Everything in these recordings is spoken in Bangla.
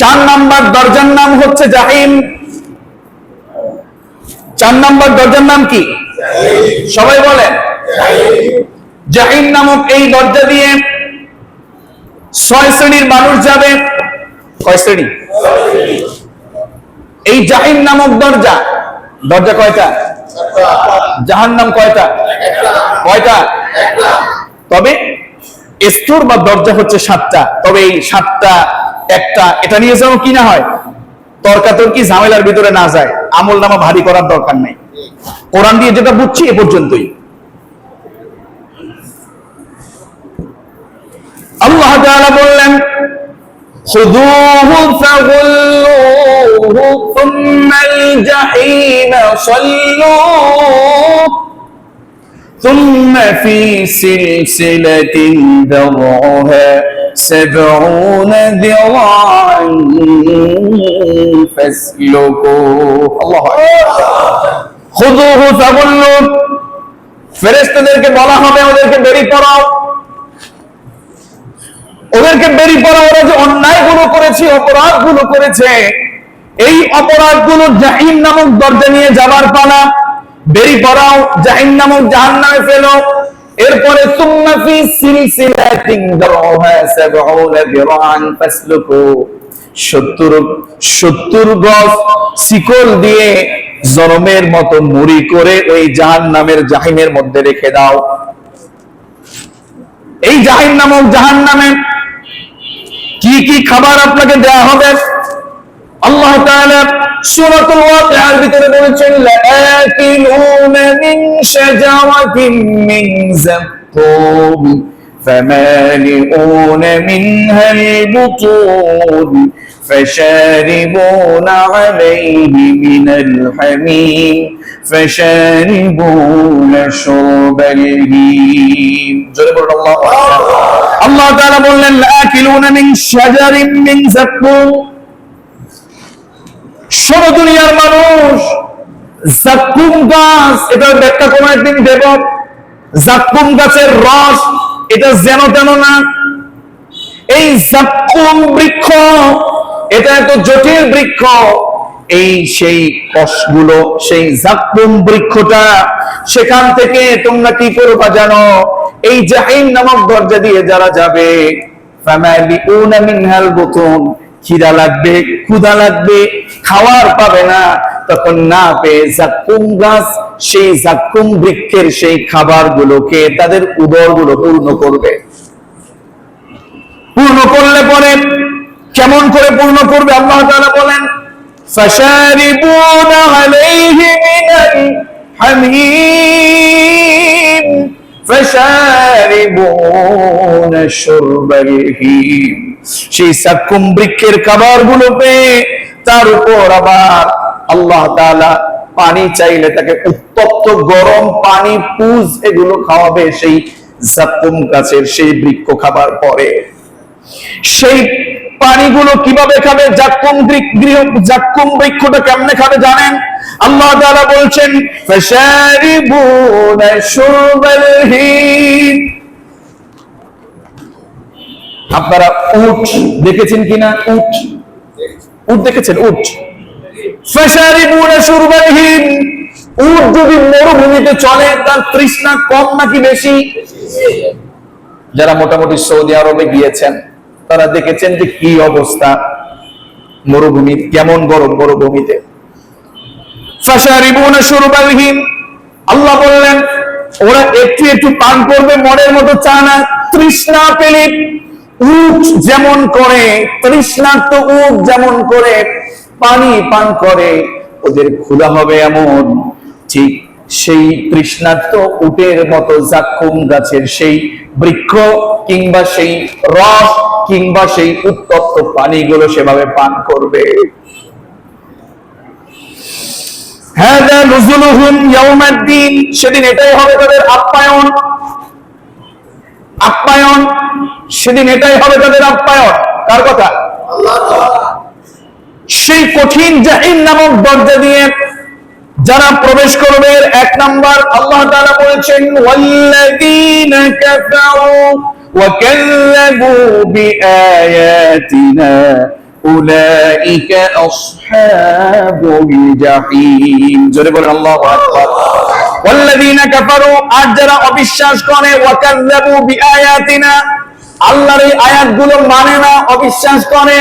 চার নাম্বার দরজার নাম হচ্ছে জাহিম। চার নাম্বার দরজার নাম কি? সবাই বলেন। জাহিম নামক এই দরজা দিয়ে ছয় শ্রেণির মানুষ যাবে। কয় শ্রেণি? এই জাহিম নামক দরজা দরজা কয়টা? জাহান নাম কয়টা? কয়টা? তবে স্তর বা দরজা হচ্ছে সাতটা। তবে এই সাতটা একটা এটা নিয়ে যেন কি না হয় তর্কাতর্কি ঝামেলার ভিতরে না যায় আমল নামা ভারী করার দরকার নেই কোরআন দিয়ে যেটা বুঝছি এ পর্যন্তই আল্লাহ তাআলা বললেন خذوه فغلوه ثم الجحيم صلوه ثم في سلسلة ذرعها سبعون ذراعا فاسلكوه الله أكبر خذوه فغلوه ফেরেশতাদেরকে বলা হবে ওদেরকে বেরি পড়াও ওদেরকে বেরি পড়া ওরা যে অন্যায় গুলো করেছে অপরাধ গুলো করেছে এই অপরাধ গুলো জাহিন নামক দরজা নিয়ে যাবার পালা বেরি পড়াও জাহিন নামক জাহান নামে ফেলো এরপরে, সুম্মা ফি সিলসিলাতিন দারউহা সাবউনা দিরান ফাসলুকু। 70 70 গজ শিকল দিয়ে জরমের মতো মুড়ি করে ওই জাহান নামের জাহিমের মধ্যে রেখে দাও। এই জাহিন নামক জাহান নামে কি কি খাবার আপনাকে দেওয়া হবে? আল্লাহ তাআলা সূরাতুল ওয়াকিআর ভিতরে বলেছেন লাআকিলুনা মিন শাজারাতিন মিন যাক্কুম فمالئون منها البطون فشاربون عليه من الحميم فشاربون شرب الهيم جرب الله আল্লাহ তাআলা বললেন লাআকিলুনা মিন শাজারিন মিন যাক্কুম ষোলো দুনিয়ার মানুষ। জাক্কুম গাছ এটার ব্যাখ্যা কোনো একদিন দেব? জাক্কুম গাছের রস, এটা যেন তেন না। এই জাক্কুম বৃক্ষ, এটা এত জটিল বৃক্ষ, এই সেই কষগুলো, সেই জাক্কুম বৃক্ষটা, সেখান থেকে তোমরা কি করবা জানো? এই জাহিম নামক দরজা দিয়ে যারা যাবে, ফামালিউনা মিনহাল বুতুন খিদা লাগবে ক্ষুধা লাগবে খাওয়ার পাবে না তখন না পেয়ে জাক্কুম গাছ সেই জাক্কুম বৃক্ষের সেই খাবার গুলোকে তাদের উদর গুলো পূর্ণ করবে পূর্ণ করলে পরে কেমন করে পূর্ণ করবে আল্লাহ তাআলা বলেন فشاربون عليه من الحميم فشاربون شرب الهيم সেই সাক্কুম বৃক্ষের খাবারগুলো পেয়ে তার উপর আবার আল্লাহ পানি চাইলে তাকে উত্তপ্ত গরম পানি, পুজ এগুলো খাওয়াবে সেই জাক্কুম গাছের সেই বৃক্ষ খাবার পরে। সেই পানিগুলো কীভাবে খাবে? জাক্কুম গৃহ জাক্কুম বৃক্ষটা কেমনে খাবে জানেন? আল্লাহ বলছেন, ফাশারিবুনা শুরবাল আপনারা উট দেখেছেন কিনা? উট। উট দেখেছেন? উট। মরুভূমিতে চলে, তার তৃষ্ণা কম নাকি বেশি? যারা মোটামুটি সৌদি আরবে গিয়েছেন, তারা দেখেছেন যে কি অবস্থা মরুভূমি, কেমন গরম মরুভূমিতে। আল্লাহ বললেন, ওরা একটু একটু পান করবে, মনের মতো চা না, তৃষ্ণা পেলে উট যেমন করে, তৃষ্ণার্ত উট যেমন করে, পানি পান করে, ওদের ক্ষুধা হবে এমন। ঠিক সেই তৃষ্ণার্ত উটের মতো জাক্কুম গাছের সেই বৃক্ষ কিংবা সেই রস কিংবা সেই উত্তপ্ত পানিগুলো সেভাবে পান করবে। সেদিন এটাই হবে তাদের আপ্যায়ন। আপ্যায়ন সেদিন এটাই হবে তাদের আপ্যায়ন। কার কথা? সেই কঠিন জাহিন নামক দরজা দিয়ে যারা প্রবেশ করবে, এক নাম্বার আল্লাহ তারা বলেছেন আর যারা অবিশ্বাস করে, ওয়া বিআয়াতিনা আল্লাহর এই আয়াতগুলো মানে না অবিশ্বাস করে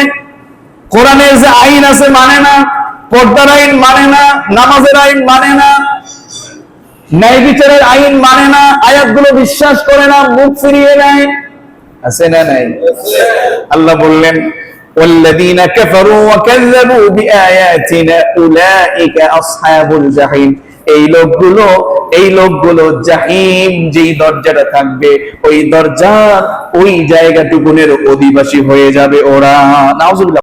কোরআনের যে আইন আছে মানে না পর্দার আইন মানে না নামাজের আইন মানে না ন্যায় বিচারের আইন মানে না আয়াতগুলো বিশ্বাস করে না মুখ ফিরিয়ে নেয় আছে না নাই আল্লাহ বললেন والذين كفروا وكذبوا بآياتنا أولئك أصحاب الجحيم এই লোকগুলো এই লোকগুলো জাহিম যেই দরজাটা থাকবে, ওই দরজা ওই জায়গাটুকুনের অধিবাসী হয়ে যাবে ওরা। নাউজুবিল্লাহ।